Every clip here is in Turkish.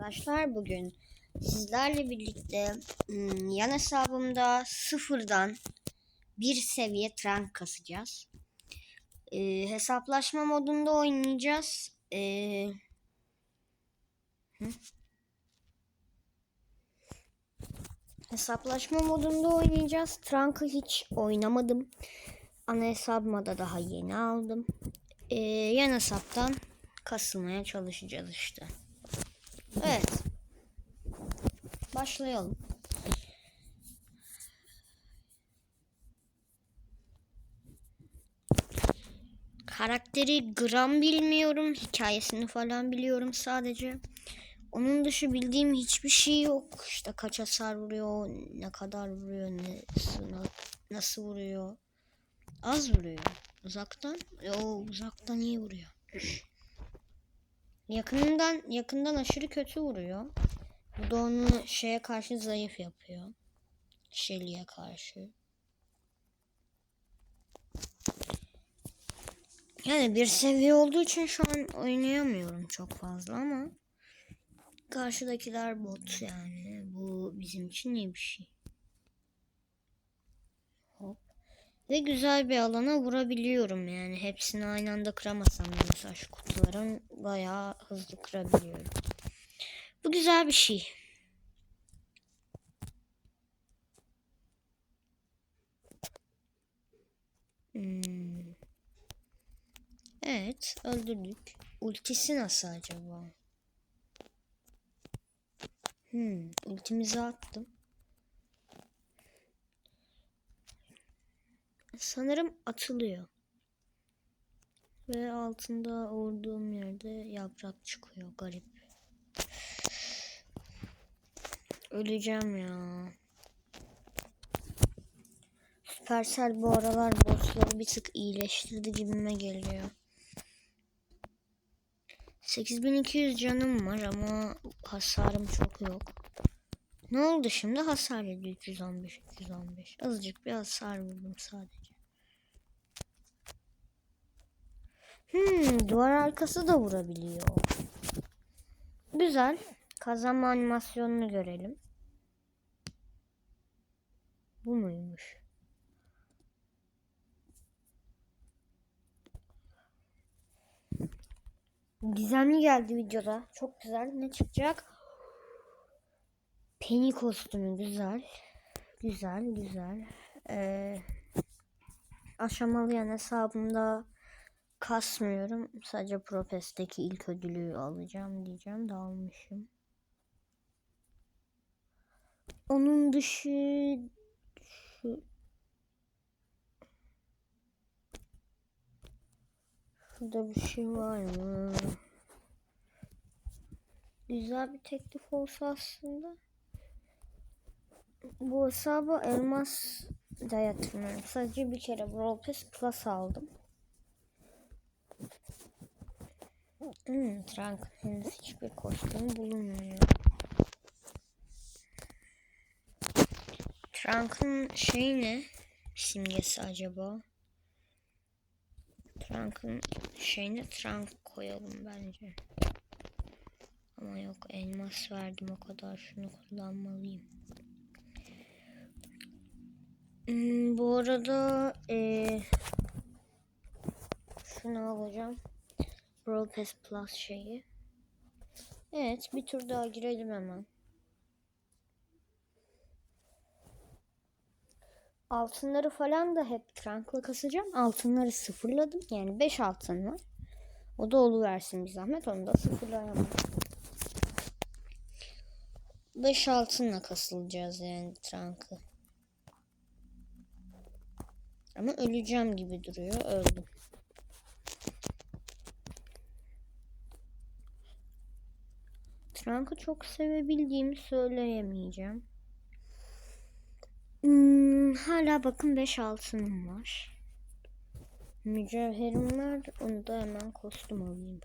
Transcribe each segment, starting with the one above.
arkadaşlar bugün sizlerle birlikte hmm, yan hesabımda sıfırdan bir seviye rank kasacağız. Ee, hesaplaşma modunda oynayacağız. Hı? Hesaplaşma modunda oynayacağız. Trank'ı hiç oynamadım. Ana hesabıma da daha yeni aldım. Ee, yan hesaptan kasılmaya çalışacağız işte. Evet. Başlayalım. Karakteri gram bilmiyorum. Hikayesini falan biliyorum sadece. Onun dışı bildiğim hiçbir şey yok. İşte kaç hasar vuruyor, ne kadar vuruyor, nasıl, nasıl vuruyor. Az vuruyor. Uzaktan, o uzaktan iyi vuruyor. Yakından yakından aşırı kötü vuruyor. Bu da onu şeye karşı zayıf yapıyor. Shelly'e karşı. Yani bir seviye olduğu için şu an oynayamıyorum çok fazla ama karşıdakiler bot yani. Bu bizim için iyi bir şey. Ve güzel bir alana vurabiliyorum yani. Hepsini aynı anda kıramasam da mesela şu kutuların bayağı hızlı kırabiliyorum. Bu güzel bir şey. Hmm. Evet öldürdük. Ultisi nasıl acaba? Hmm, ultimizi attım. Sanırım atılıyor. Ve altında vurduğum yerde yaprak çıkıyor. Garip. Öleceğim ya. Supercell bu aralar bossları bir tık iyileştirdi gibime geliyor. 8200 canım var ama hasarım çok yok. Ne oldu şimdi? Hasar yedi 315 315. Azıcık bir hasar vurdum sadece. Hmm, duvar arkası da vurabiliyor. Güzel. Kazanma animasyonunu görelim. Bu muymuş? Gizemli geldi videoda. Çok güzel. Ne çıkacak? Penny kostümü güzel. Güzel, güzel. Ee, aşamalı yan hesabımda kasmıyorum. Sadece Propest'teki ilk ödülü alacağım diyeceğim de almışım. Onun dışı şu Şurada bir şey var mı? Güzel bir teklif olsa aslında. Bu hesabı elmas da yatırmıyorum. Sadece bir kere Brawl Pass Plus aldım. Hmm, Trunk henüz hiçbir kostüm bulunmuyor. Trunk'ın şeyi ne? Simgesi acaba? Trunk'ın şeyine trunk koyalım bence. Ama yok elmas verdim o kadar şunu kullanmalıyım. Hmm, bu arada ee, şunu alacağım. Brawl Pass Plus şeyi. Evet bir tur daha girelim hemen. Altınları falan da hep trankla kasacağım. Altınları sıfırladım. Yani 5 altın var. O da oluversin bir zahmet. Onu da sıfırlayamam. 5 altınla kasılacağız yani trankı. Ama öleceğim gibi duruyor. Öldüm. Trank'ı çok sevebildiğimi söyleyemeyeceğim. Hmm, hala bakın 5 altınım var. Mücevherim var. Onu da hemen kostüm alayım.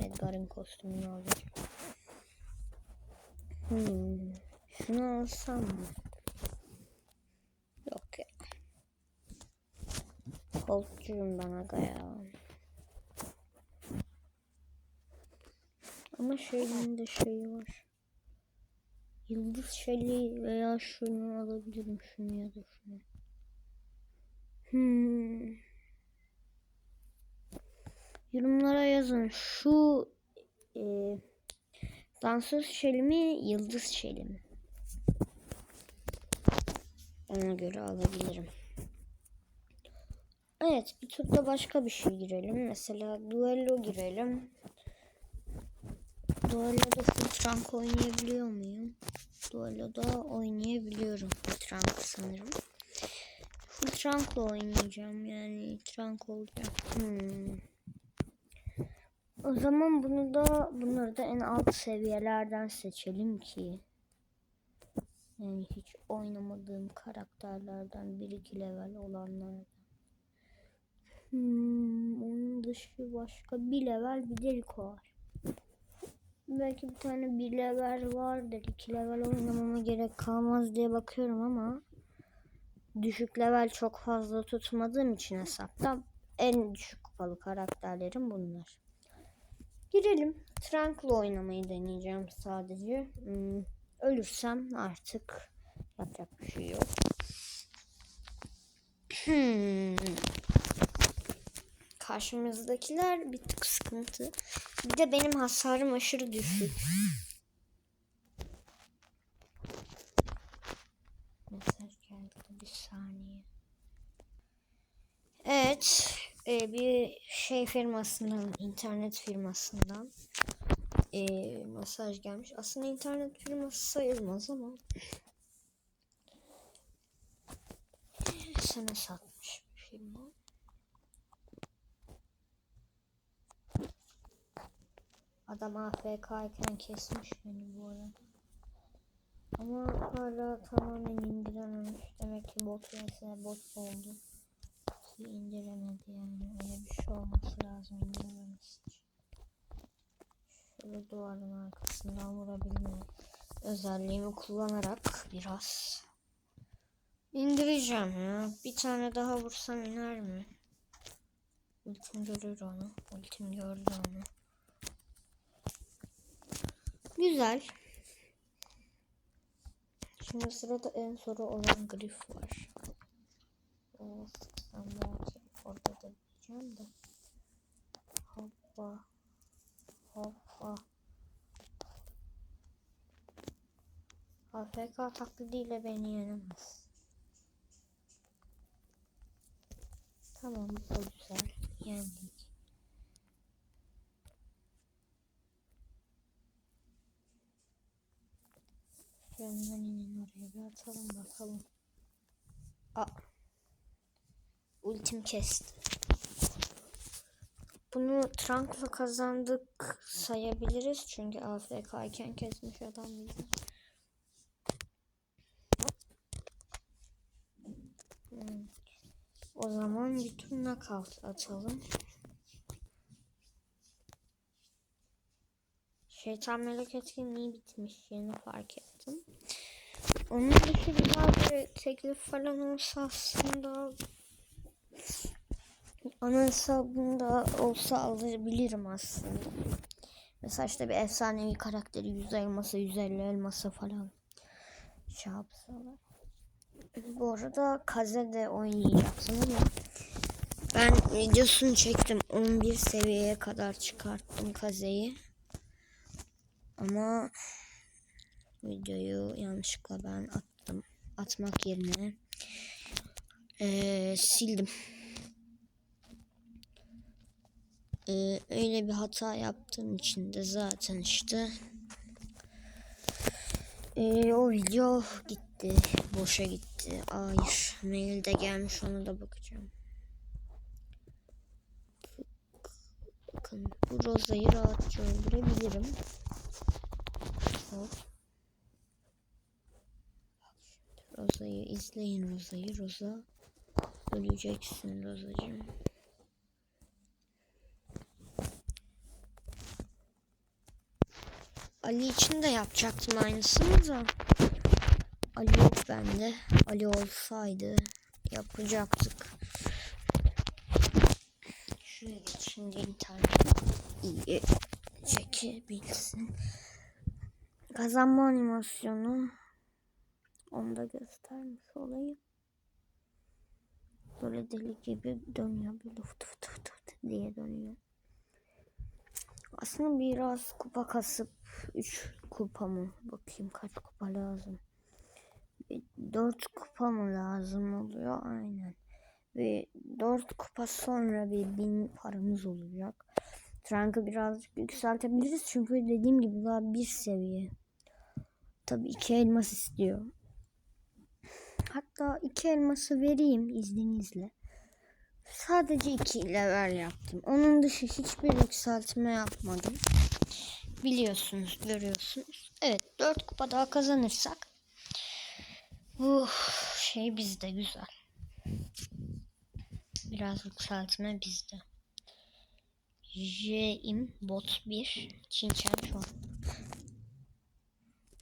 Edgar'ın kostümünü alacağım. Hmm, şunu alsam mı? Yok ya. Koltçuyum ben aga Ama şeyin de şeyi var. Yıldız Şeli veya şunu alabilirim. Şunu ya da şunu. Hmm. Yorumlara yazın. Şu e, dansöz şeli mi, yıldız şeli mi? Ona göre alabilirim. Evet, bir turda başka bir şey girelim. Mesela duello girelim. Duello'da full trunk oynayabiliyor muyum? Duello'da oynayabiliyorum full sanırım. Full trunk'la oynayacağım yani trunk olacak. Hmm. O zaman bunu da bunları da en alt seviyelerden seçelim ki yani hiç oynamadığım karakterlerden bir iki level olanlardan. Hmm, onun dışı başka bir level bir delik var. Belki bir tane bir level vardır. iki level oynamama gerek kalmaz diye bakıyorum ama düşük level çok fazla tutmadığım için hesapta en düşük kupalı karakterlerim bunlar. Girelim. Trunk'la oynamayı deneyeceğim sadece. Hmm, ölürsem artık yapacak bir şey yok. Hmm. Karşımızdakiler bir tık sıkıntı. Bir de benim hasarım aşırı düşük. Mesaj geldi bir saniye. Evet, e, bir şey firmasından, internet firmasından e, mesaj gelmiş. Aslında internet firması sayılmaz ama sana satmış bir firma. Adam AFK iken kesmiş beni bu arada. Ama hala tamamen indirememiş. Demek ki bot vs bot oldu. Ki indiremedi yani. Öyle bir şey olması lazım indirememesi. Şöyle duvarın arkasından vurabilme özelliğimi kullanarak biraz indireceğim ya. Bir tane daha vursam iner mi? Ultim görür onu. Ultim gördü onu. Güzel. Şimdi sırada en soru olan grif var. Evet, ben belki orada da diyeceğim de. Hoppa. Hoppa. AFK taklidiyle beni yenemez. Tamam bu güzel. Yendik. Yanından inin oraya bir atalım bakalım. Aa. Ultim kesti. Bunu Trunk'la kazandık sayabiliriz çünkü AFK iken kesmiş adam bizi. Hmm. O zaman tur knockout atalım. Şeytan melek etkinliği bitmiş yeni fark ettim. Onun dışı güzel bir teklif falan olsa aslında ana hesabında olsa alabilirim aslında. Mesela işte bir efsanevi karakteri 100 elmasa 150 elmasa falan şey yapsalar. Bu arada Kaze de oynayacaktım ama ben videosunu çektim. 11 seviyeye kadar çıkarttım Kaze'yi. Ama videoyu yanlışlıkla ben attım. Atmak yerine ee, sildim. Ee, öyle bir hata yaptığım için de zaten işte ee, o video gitti. Boşa gitti. Hayır. Mail de gelmiş ona da bakacağım. Bakın bu Roza'yı rahatça öldürebilirim. Hop. Roza'yı izleyin Roza'yı. Roza öleceksin Rozacığım. Ali için de yapacaktım aynısını da. Ali yok bende. Ali olsaydı yapacaktık. Şuraya geç şimdi internet iyi çek. Kazanma animasyonu. Onu da göstermiş olayım. Böyle deli gibi dönüyor. Böyle fıt fıt fıt fıt diye dönüyor. Aslında biraz kupa kasıp 3 kupa mı? Bakayım kaç kupa lazım. 4 kupa mı lazım oluyor? Aynen. Ve 4 kupa sonra bir bin paramız olacak. Trank'ı birazcık yükseltebiliriz. Çünkü dediğim gibi daha bir seviye. Tabii iki elmas istiyor. Hatta iki elması vereyim izninizle. Sadece iki level yaptım. Onun dışı hiçbir yükseltme yapmadım. Biliyorsunuz, görüyorsunuz. Evet, 4 kupa daha kazanırsak bu şey bizde güzel. Biraz yükseltme bizde. J'im bot 1 Çinçen şu an.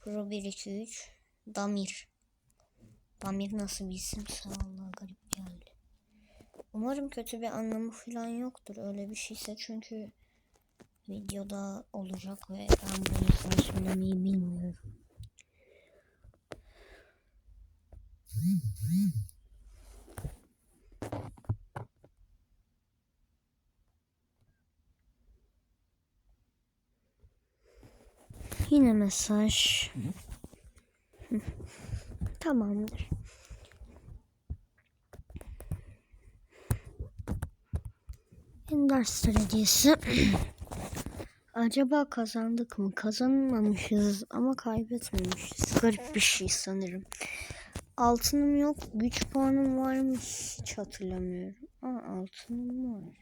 Pro 1 2 3 Damir. Damir nasıl bir isimse Allah garip geldi. Umarım kötü bir anlamı falan yoktur. Öyle bir şeyse çünkü videoda olacak ve ben bunu yüzden söylemeyi bilmiyorum. Yine mesaj. Tamamdır. Ender Stratejisi. Acaba kazandık mı? Kazanmamışız ama kaybetmemişiz. Garip bir şey sanırım. Altınım yok. Güç puanım var mı? Hiç hatırlamıyorum. Aa altınım var.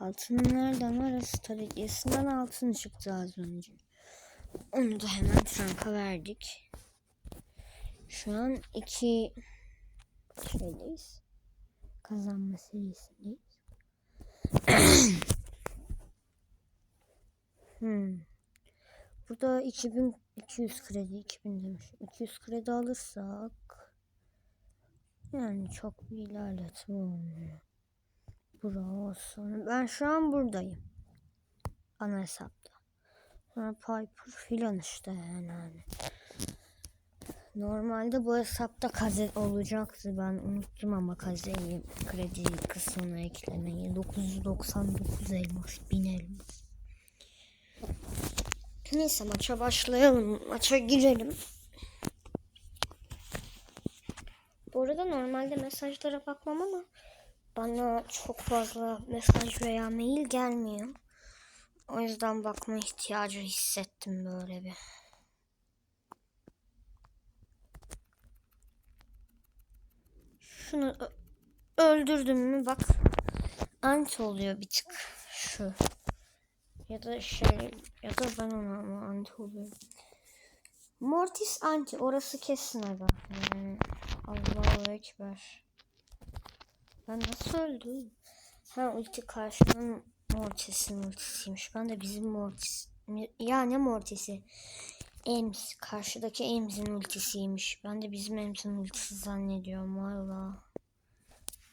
Altınım nereden var? Stratejisinden altın çıktı az önce. Onu da hemen Frank'a verdik. Şu an iki şeydeyiz. Kazanma serisindeyiz. hmm. Burada 2200 kredi 2000 demiş. 200 kredi alırsak yani çok bir ilerletme olmuyor. Bravo sonra. Ben şu an buradayım. Ana hesapta. Piper filan işte yani. hani. Normalde bu hesapta kaze olacaktı. Ben unuttum ama kazeyi kredi kısmına eklemeyi. 999 elmas, 1000 elmas. Neyse maça başlayalım. Maça girelim. Bu arada normalde mesajlara bakmam ama bana çok fazla mesaj veya mail gelmiyor. O yüzden bakma ihtiyacı hissettim böyle bir. Şunu öldürdüm mü bak. Anti oluyor bir tık. Şu. Ya da şey ya da ben ona ama anti oluyor. Mortis anti orası kesin aga. Yani Allahu Ekber. Ben nasıl öldüm? Ha ulti karşının Mortis'in ultisiymiş. Ben de bizim Mortis. Ya ne Mortis'i? Ems. Karşıdaki Ems'in ultisiymiş. Ben de bizim Ems'in ultisi zannediyorum valla.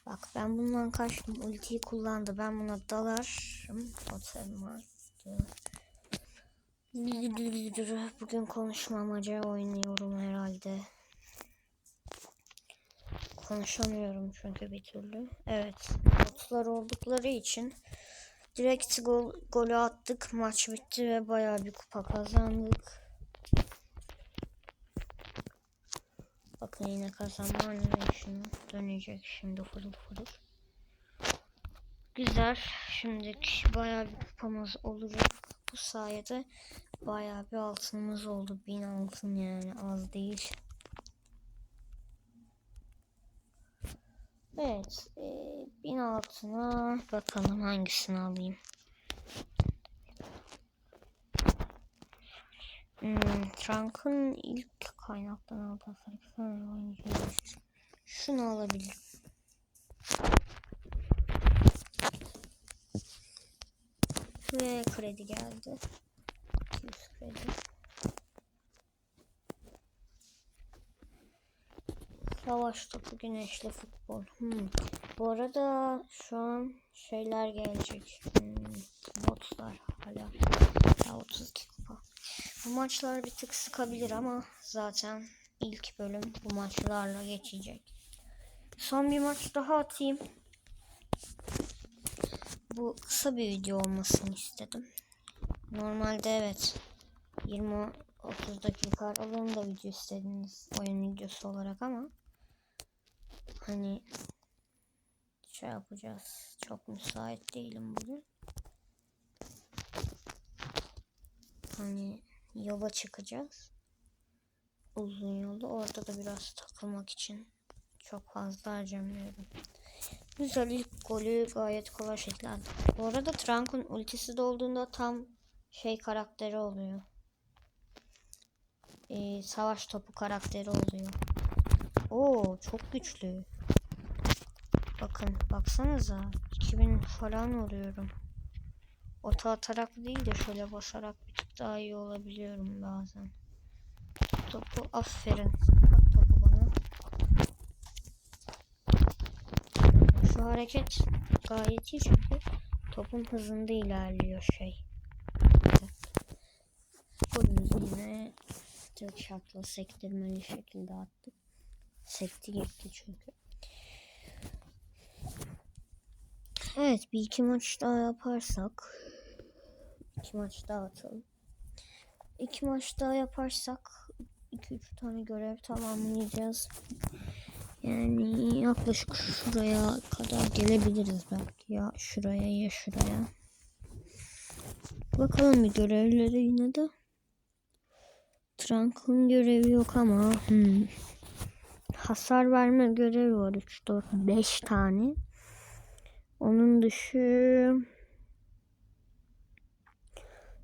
Bak ben bundan kaçtım. Ultiyi kullandı. Ben buna dalarım. Totem vardı. Bugün konuşmamaca oynuyorum herhalde. Konuşamıyorum çünkü bir türlü. Evet. Botlar oldukları için direkt gol, golü attık. Maç bitti ve bayağı bir kupa kazandık. Bakın yine kazanma animasyonu dönecek şimdi fırıl fırıl. Güzel. Şimdi bayağı bir kupamız olacak. Bu sayede bayağı bir altınımız oldu. Bin altın yani az değil. Evet. E, bin altına bakalım hangisini alayım. Hmm, Trunk'ın ilk kaynaktan aldığı oyuncu. Şunu alabilirim. Ve kredi geldi. 200 kredi. Savaş topu güneşli futbol. Hmm. Bu arada şu an şeyler gelecek. Hmm. Botlar hala. Ya Bu maçlar bir tık sıkabilir ama zaten ilk bölüm bu maçlarla geçecek. Son bir maç daha atayım. Bu kısa bir video olmasını istedim. Normalde evet 20-30 dakika aralığında video istediniz oyun videosu olarak ama hani şey yapacağız. Çok müsait değilim bugün. Hani yola çıkacağız. Uzun yolda. Orada da biraz takılmak için çok fazla harcamıyorum. Güzel ilk golü gayet kolay şekilde attık. Bu arada Trunk'un ultisi dolduğunda tam şey karakteri oluyor. Ee, savaş topu karakteri oluyor. Oo çok güçlü. Bakın baksanıza 2000 falan oluyorum. Ota atarak değil de şöyle basarak bir tık daha iyi olabiliyorum bazen. Topu aferin. At topu bana. Şu hareket gayet iyi çünkü topun hızında ilerliyor şey. Golümüzü yine tık şakla sektirmeli şekilde attık. Sekti gitti çünkü. Evet bir iki maç daha yaparsak iki maç daha atalım. İki maç daha yaparsak 2-3 tane görev tamamlayacağız. Yani yaklaşık şuraya kadar gelebiliriz belki ya şuraya ya şuraya. Bakalım bir görevlere yine de. Trunk'ın görevi yok ama hmm. Hasar verme görevi var 3 4 5 tane. Onun dışı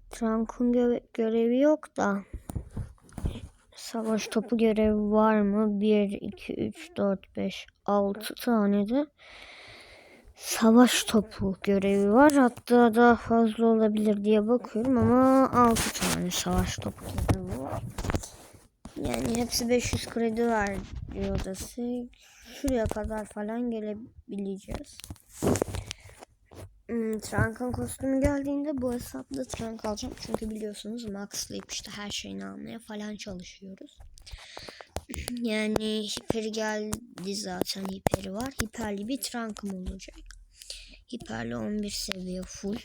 Trunk'un gö görevi yok da savaş topu görevi var mı? 1, 2, 3, 4, 5, 6 tane de savaş topu görevi var. Hatta daha fazla olabilir diye bakıyorum ama 6 tane savaş topu görevi var. Yani hepsi 500 kredi var da şuraya kadar falan gelebileceğiz. Hmm, Trunk'ın kostümü geldiğinde bu hesapta Trunk alacağım. Çünkü biliyorsunuz maxlayıp işte her şeyini almaya falan çalışıyoruz. Yani hiperi geldi zaten hiperi var. Hiperli bir Trunk'ım olacak. Hiperli 11 seviye full.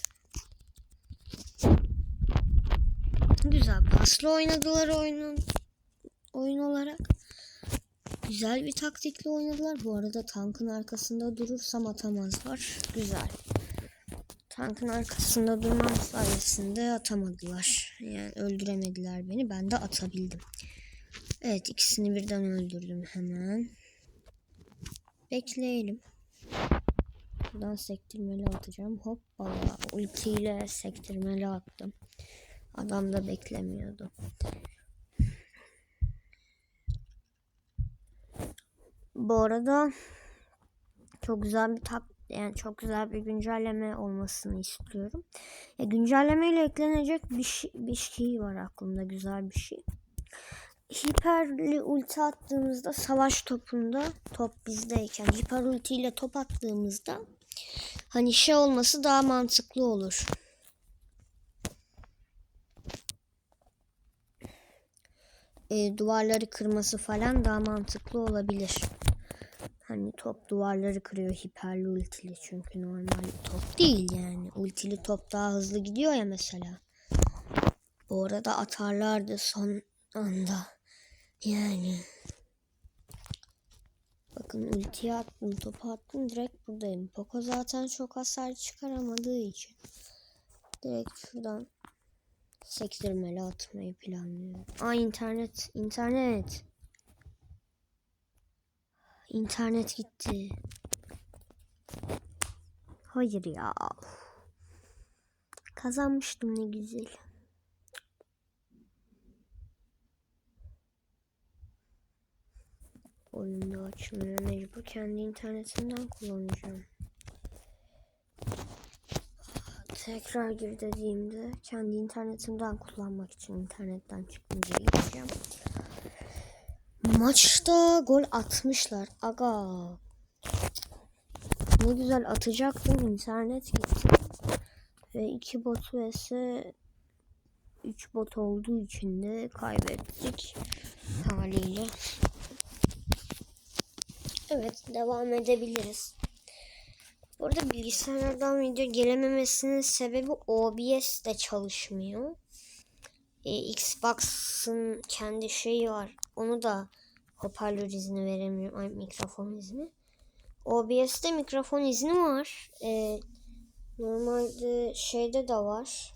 Güzel paslı oynadılar oyun, oyun olarak. Güzel bir taktikle oynadılar. Bu arada tankın arkasında durursam atamazlar. Güzel. Tankın arkasında durmam sayesinde atamadılar. Yani öldüremediler beni. Ben de atabildim. Evet ikisini birden öldürdüm hemen. Bekleyelim. Buradan sektirmeli atacağım. Hoppala. Ultiyle sektirmeli attım. Adam da beklemiyordu. Bu arada çok güzel bir tak yani çok güzel bir güncelleme olmasını istiyorum. Ya güncelleme ile eklenecek bir şey, bir şey var aklımda güzel bir şey. Hiperli ulti attığımızda savaş topunda top bizdeyken hiper ulti ile top attığımızda hani şey olması daha mantıklı olur. E, duvarları kırması falan daha mantıklı olabilir. Hani top duvarları kırıyor hiperli ultili çünkü normal top değil yani. Ultili top daha hızlı gidiyor ya mesela. Bu arada atarlardı son anda. Yani. Bakın ultiye attım, topu attım direkt buradayım. Poco zaten çok hasar çıkaramadığı için. Direkt şuradan sektirmeli atmayı planlıyorum. Aa internet, internet. İnternet gitti. Hayır ya. Kazanmıştım ne güzel. Oyunda açmıyor mecbur kendi internetimden kullanacağım. Tekrar gir dediğimde kendi internetimden kullanmak için internetten çıkınca gideceğim. Maçta gol atmışlar. Aga. Ne güzel atacaktım. internet gitti. Ve iki bot vs 3 bot olduğu için de kaybettik haliyle. Evet devam edebiliriz. Burada bilgisayardan video gelememesinin sebebi OBS de çalışmıyor. Ee, Xbox'ın kendi şeyi var. Onu da hoparlör izni veremiyorum. Ay mikrofon izni. OBS'te mikrofon izni var. Ee, normalde şeyde de var.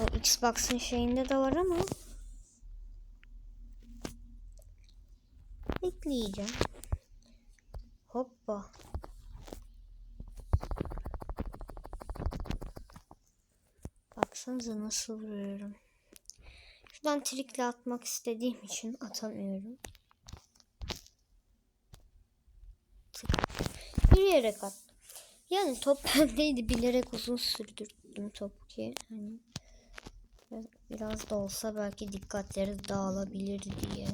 O Xbox'ın şeyinde de var ama bekleyeceğim. Hoppa. Baksanıza nasıl vuruyorum. Şuradan trikle atmak istediğim için atamıyorum. Tık. Yürüyerek at. Yani top bendeydi bilerek uzun sürdürdüm topu ki hani biraz da olsa belki dikkatleri dağılabilir diye.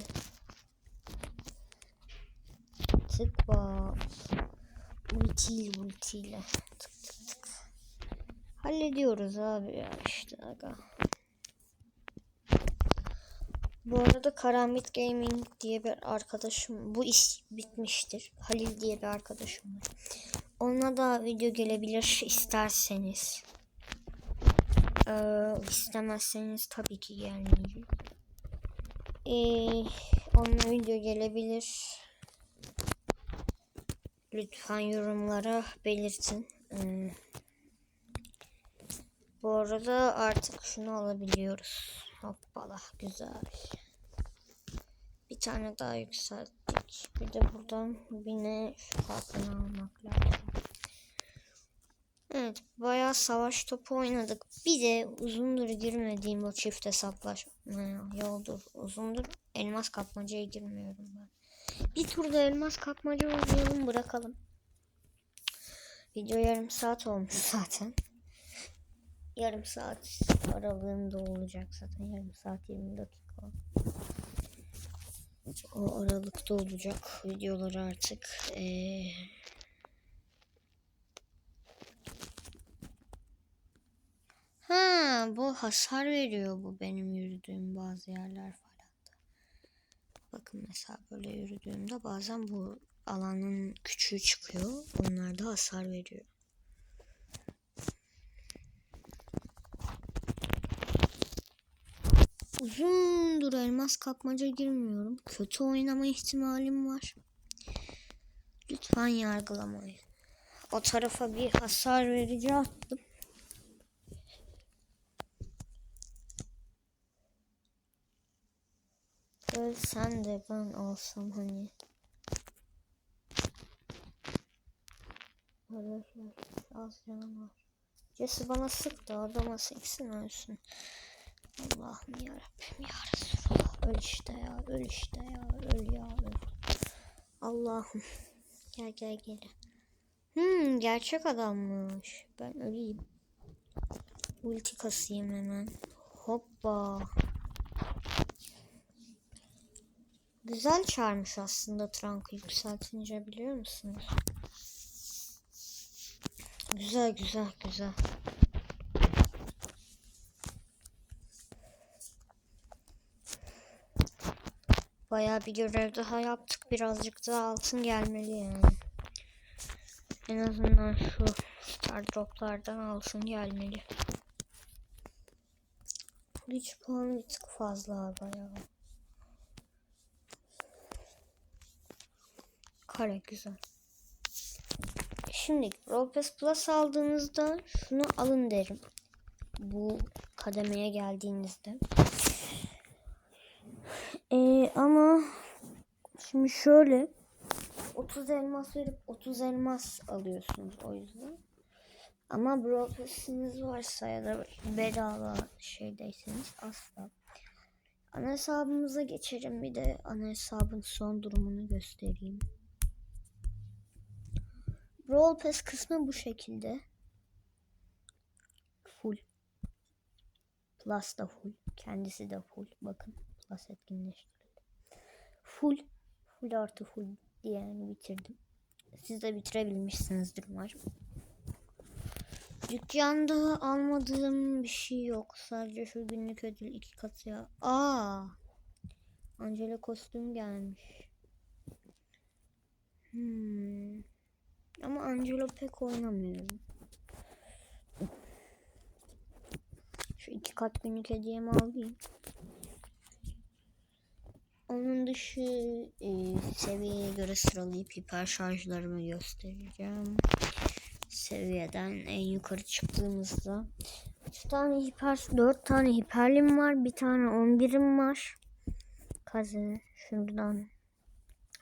Tıkla. Ultiyle ultiyle. Tık tık tık. Hallediyoruz abi ya işte aga. Bu arada Karambit Gaming diye bir arkadaşım bu iş bitmiştir. Halil diye bir arkadaşım var. Ona da video gelebilir isterseniz. Ee, istemezseniz tabii ki gelmeyecek. Ee, onunla video gelebilir. Lütfen yorumlara belirtin. Hmm. Bu arada artık şunu alabiliyoruz. Hoppala güzel. Bir tane daha yükselttik. Bir de buradan yine şu kalkanı almak lazım. Evet bayağı savaş topu oynadık. Bir de uzundur girmediğim o çift hesaplaşmaya yoldur. Uzundur elmas kapmacaya girmiyorum ben. Bir turda elmas kapmaca oynayalım bırakalım. Video yarım saat olmuş zaten. Yarım saat aralığında olacak zaten. Yarım saat 20 dakika. O aralıkta olacak videolar artık. Ee, Ha bu hasar veriyor bu benim yürüdüğüm bazı yerler falan da. Bakın mesela böyle yürüdüğümde bazen bu alanın küçüğü çıkıyor. Onlar da hasar veriyor. Uzundur elmas kapmaca girmiyorum. Kötü oynama ihtimalim var. Lütfen yargılamayın. O tarafa bir hasar verici attım. Böyle sen de ben olsam hani. Arkadaşlar az canım var. Jesse bana sıktı adama seksin ölsün. Allah'ım yarabbim ya Resulallah. Öl işte ya öl işte ya öl ya öl. Allah'ım. Gel gel gel. Hmm gerçek adammış. Ben öleyim. Ulti kasayım hemen. Hoppa. Güzel çağırmış aslında Trank'ı yükseltince biliyor musunuz? Güzel güzel güzel. Bayağı bir görev daha yaptık. Birazcık daha altın gelmeli yani. En azından şu star droplardan altın gelmeli. Hiç puan bir tık fazla bayağı. Kare güzel. Şimdi Robes Plus aldığınızda şunu alın derim. Bu kademeye geldiğinizde. Ee, ama şimdi şöyle 30 elmas verip 30 elmas alıyorsunuz o yüzden. Ama Brofest'iniz varsa ya da bedava şeydeyseniz asla. Ana hesabımıza geçelim bir de ana hesabın son durumunu göstereyim. Brawl Pass kısmı bu şekilde. Full. Plus da full. Kendisi de full. Bakın. Plus etkinleştirildi. Full. Full artı full diye yani bitirdim. Siz de bitirebilmişsinizdir umarım. Dükkanda almadığım bir şey yok. Sadece şu günlük ödül iki katı ya. Aa. Angela kostüm gelmiş. Hmm. Ama Angela pek oynamıyorum. Şu iki kat günlük hediyemi alayım. Onun dışı e, seviyeye göre sıralayıp hiper şarjlarımı göstereceğim. Seviyeden en yukarı çıktığımızda 3 tane hiper, 4 tane hiperlim var, bir tane 11'im var. Kaze şuradan.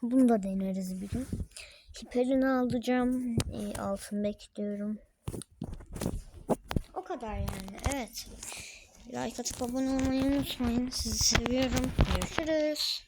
Bunu da deneriz bir gün. Hiperini alacağım. E, altın bekliyorum. O kadar yani. Evet. Like atıp abone olmayı unutmayın. Sizi seviyorum. Görüşürüz.